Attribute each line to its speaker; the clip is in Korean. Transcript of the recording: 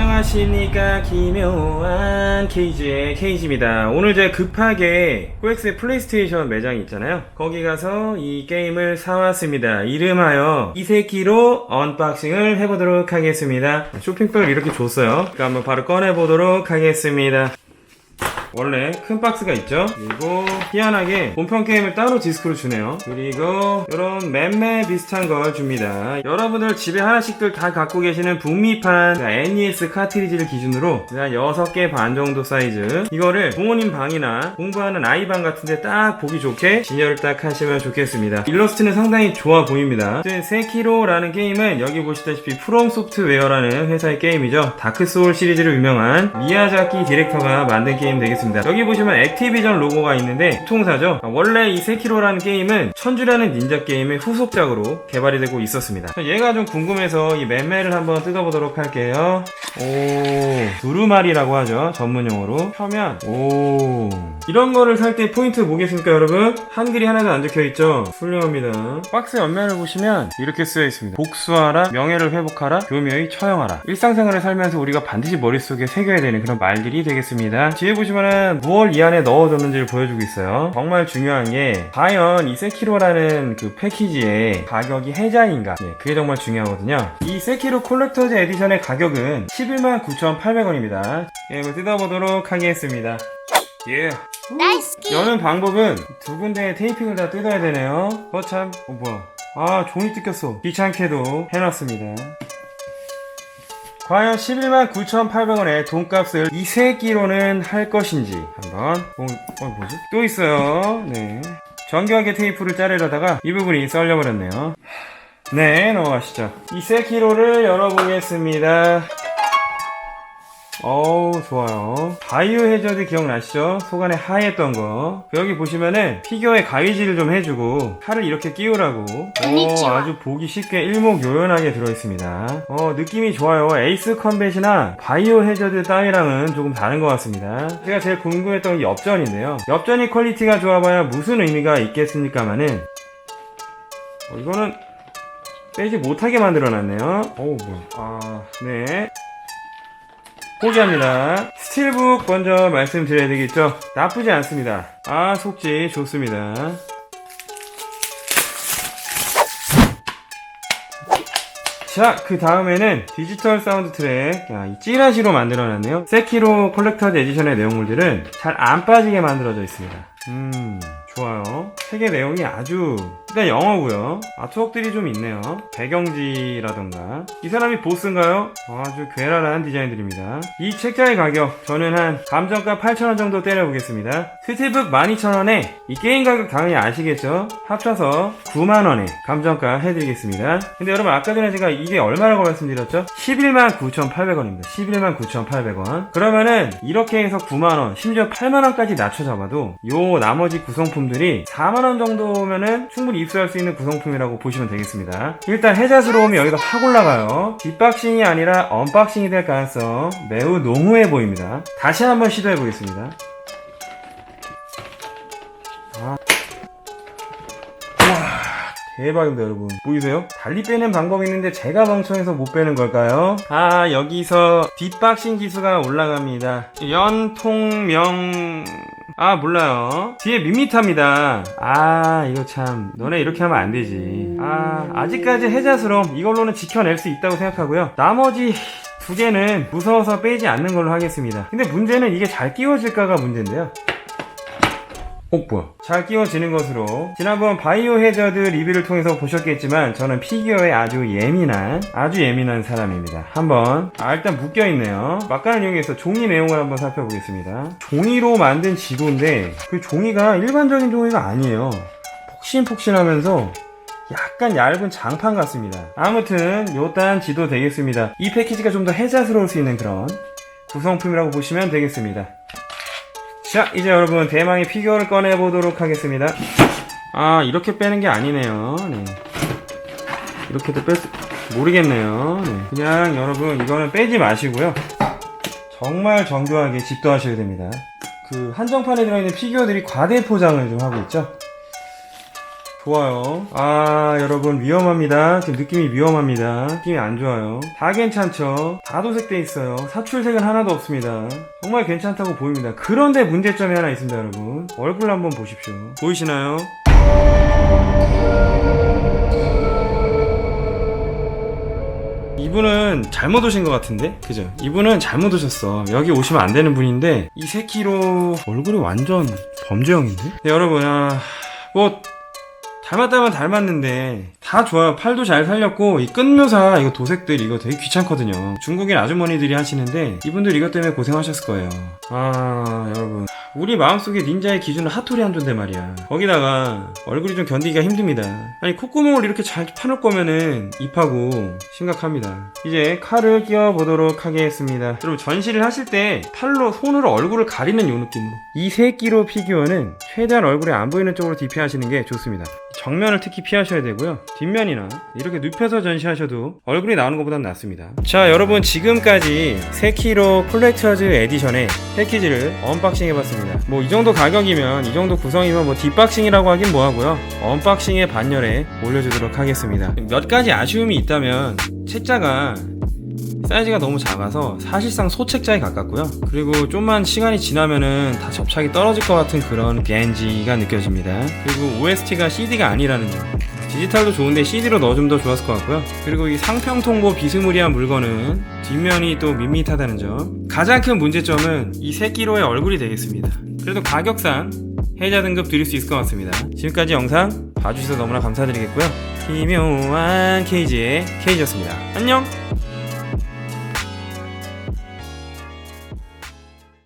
Speaker 1: 안녕하십니까. 기묘한 케이지의 케이지입니다. 오늘 제가 급하게 코엑스의 플레이스테이션 매장이 있잖아요. 거기 가서 이 게임을 사왔습니다. 이름하여 이세키로 언박싱을 해보도록 하겠습니다. 쇼핑백을 이렇게 줬어요. 그럼 한번 바로 꺼내보도록 하겠습니다 원래 큰 박스가 있죠? 그리고 희한하게 본편 게임을 따로 디스크로 주네요. 그리고 이런 맴매 비슷한 걸 줍니다. 여러분들 집에 하나씩들 다 갖고 계시는 북미판 그 NES 카트리지를 기준으로 한 6개 반 정도 사이즈. 이거를 부모님 방이나 공부하는 아이 방 같은데 딱 보기 좋게 진열을 딱 하시면 좋겠습니다. 일러스트는 상당히 좋아 보입니다. 세키로라는 게임은 여기 보시다시피 프롬 소프트웨어라는 회사의 게임이죠. 다크소울 시리즈로 유명한 미야자키 디렉터가 만든 게임 되겠습니다 여기 보시면 액티비전 로고가 있는데 통사죠? 원래 이 세키로라는 게임은 천주라는 닌자 게임의 후속작으로 개발이 되고 있었습니다. 얘가 좀 궁금해서 이 맴매를 한번 뜯어보도록 할게요. 오 두루마리라고 하죠 전문용어로. 펴면 오. 이런 거를 살 때 포인트 뭐겠습니까 여러분? 한글이 하나도 안 적혀있죠? 훌륭합니다. 박스 옆면을 보시면 이렇게 쓰여 있습니다. 복수하라 명예를 회복하라 교묘히 처형하라. 일상생활을 살면서 우리가 반드시 머릿속에 새겨야 되는 그런 말들이 되겠습니다. 뒤에 보시면 은 무얼 이 안에 넣어뒀는지를 보여주고 있어요 정말 중요한 게 과연 이 세키로라는 그 패키지의 가격이 해자인가 네, 그게 정말 중요하거든요 이 세키로 콜렉터즈 에디션의 가격은 11만 9,800원입니다 게임을 뜯어보도록 하겠습니다 예.
Speaker 2: 나이스 키
Speaker 1: 여는 방법은 두 군데에 테이핑을 다 뜯어야 되네요. 어 참, 어 뭐야? 아 종이 뜯겼어. 귀찮게도 해놨습니다. 과연 11만 9,800원의 돈값을 이 세끼로는 할 것인지 한번 어, 어 뭐지? 또 있어요. 네. 정교하게 테이프를 자르려다가 이 부분이 썰려버렸네요. 네, 넘어가시죠. 이 세키로를 열어보겠습니다. 어우 좋아요. 바이오 해저드 기억나시죠? 속안에 하였던 거. 여기 보시면은 피규어에 가위질을 좀 해주고 칼을 이렇게 끼우라고. 어,
Speaker 2: konnichiwa.
Speaker 1: 아주 보기 쉽게 일목요연하게 들어있습니다. 어 느낌이 좋아요. 에이스 컴뱃이나 바이오 해저드 따위랑은 조금 다른 것 같습니다. 제가 제일 궁금했던 이 엽전인데요. 엽전이 퀄리티가 좋아봐야 무슨 의미가 있겠습니까마는 어, 이거는 빼지 못하게 만들어놨네요. 어우 뭐야. 아네 포기합니다. 스틸북 먼저 말씀드려야 되겠죠? 나쁘지 않습니다. 아, 속지 좋습니다. 자, 그 다음에는 디지털 사운드 트랙. 야, 이 찌라시로 만들어놨네요. 세키로 콜렉터드 에디션의 내용물들은 잘 안 빠지게 만들어져 있습니다. 음, 좋아요. 책의 내용이 아주, 일단 영어고요 아트웍들이 좀 있네요. 배경지라던가. 이 사람이 보스인가요? 아주 괴랄한 디자인들입니다. 이 책자의 가격, 저는 한 감정가 8,000원 정도 때려보겠습니다. 스틸북 12,000원에 이 게임 가격 당연히 아시겠죠? 합쳐서 9만원에 감정가 해드리겠습니다. 근데 여러분 아까 전에 제가 이게 얼마라고 말씀드렸죠? 11만 9,800원입니다. 11만 9,800원. 그러면은 이렇게 해서 9만원, 심지어 8만원까지 낮춰 잡아도 요 나머지 구성품들이 4만원 정도면은 충분히 입수할 수 있는 구성품이라고 보시면 되겠습니다. 일단 해자스러움이 여기가 확 올라가요. 뒷박싱이 아니라 언박싱이 될 가능성 매우 농후해 보입니다. 다시 한번 시도해 보겠습니다. 아. 대박입니다 여러분 보이세요? 달리 빼는 방법이 있는데 제가 멍청해서 못 빼는 걸까요? 아 여기서 뒷박싱 기수가 올라갑니다 연통명 아 몰라요. 뒤에 밋밋합니다. 아 이거 참. 너네 이렇게 하면 안 되지. 아 아직까지 해자스럼 이걸로는 지켜낼 수 있다고 생각하고요. 나머지 두 개는 무서워서 빼지 않는 걸로 하겠습니다. 근데 문제는 이게 잘 끼워질까가 문제인데요 어 뭐야? 잘 끼워지는 것으로. 지난번 바이오 해저드 리뷰를 통해서 보셨겠지만 저는 피규어에 아주 예민한 아주 예민한 사람입니다. 한번 아 일단 묶여있네요. 막간을 이용해서 종이 내용을 한번 살펴보겠습니다. 종이로 만든 지도인데 그 종이가 일반적인 종이가 아니에요. 폭신폭신하면서 약간 얇은 장판 같습니다. 아무튼 요딴 지도 되겠습니다. 이 패키지가 좀 더 해자스러울 수 있는 그런 구성품이라고 보시면 되겠습니다 자, 이제 여러분 대망의 피규어를 꺼내 보도록 하겠습니다. 아, 이렇게 빼는 게 아니네요. 네. 이렇게도 뺄 수, 모르겠네요. 네. 그냥 여러분 이거는 빼지 마시고요. 정말 정교하게 집도하셔야 됩니다. 그 한정판에 들어있는 피규어들이 과대 포장을 좀 하고 있죠. 좋아요. 아, 여러분, 위험합니다. 지금 느낌이 위험합니다. 느낌이 안 좋아요. 다 괜찮죠? 다 도색돼 있어요. 사출색은 하나도 없습니다. 정말 괜찮다고 보입니다. 그런데 문제점이 하나 있습니다, 여러분. 얼굴 한번 보십시오. 보이시나요? 이분은 잘못 오신 것 같은데? 그죠? 이분은 잘못 오셨어. 여기 오시면 안 되는 분인데, 이 새끼로 얼굴이 완전 범죄형인데? 네, 여러분, 아, 뭐, 닮았다면 닮았는데 다 좋아요. 팔도 잘 살렸고 이 끝묘사 이거 도색들 이거 되게 귀찮거든요. 중국인 아주머니들이 하시는데 이분들 이것 때문에 고생하셨을 거예요. 아 여러분. 우리 마음속에 닌자의 기준은 하토리 한조인데 말이야. 거기다가 얼굴이 좀 견디기가 힘듭니다. 아니 콧구멍을 이렇게 잘 파놓을 거면은 입하고 심각합니다. 이제 칼을 끼워 보도록 하겠습니다. 여러분 전시를 하실 때 팔로 손으로 얼굴을 가리는 요 느낌으로. 이 새끼로 피규어는 최대한 얼굴이 안 보이는 쪽으로 DP하시는 게 좋습니다 정면을 특히 피하셔야 되고요. 뒷면이나 이렇게 눕혀서 전시하셔도 얼굴이 나오는 것보단 낫습니다. 자, 여러분 지금까지 3키로 콜렉터즈 에디션의 패키지를 언박싱 해봤습니다. 뭐 이 정도 가격이면 이 정도 구성이면 뭐 뒷박싱이라고 하긴 뭐하고요. 언박싱의 반열에 올려주도록 하겠습니다. 몇 가지 아쉬움이 있다면 책자가 사이즈가 너무 작아서 사실상 소책자에 가깝고요. 그리고 좀만 시간이 지나면은 다 접착이 떨어질 것 같은 그런 겐지가 느껴집니다. 그리고 OST가 CD가 아니라는 점. 디지털도 좋은데 CD로 넣어주면 더 좋았을 것 같고요. 그리고 이 상평통보 비스무리한 물건은 뒷면이 또 밋밋하다는 점. 가장 큰 문제점은 이 새끼로의 얼굴이 되겠습니다. 그래도 가격상 해자 등급 드릴 수 있을 것 같습니다. 지금까지 영상 봐주셔서 너무나 감사드리겠고요. 기묘한 케이지의 케이지였습니다. 안녕!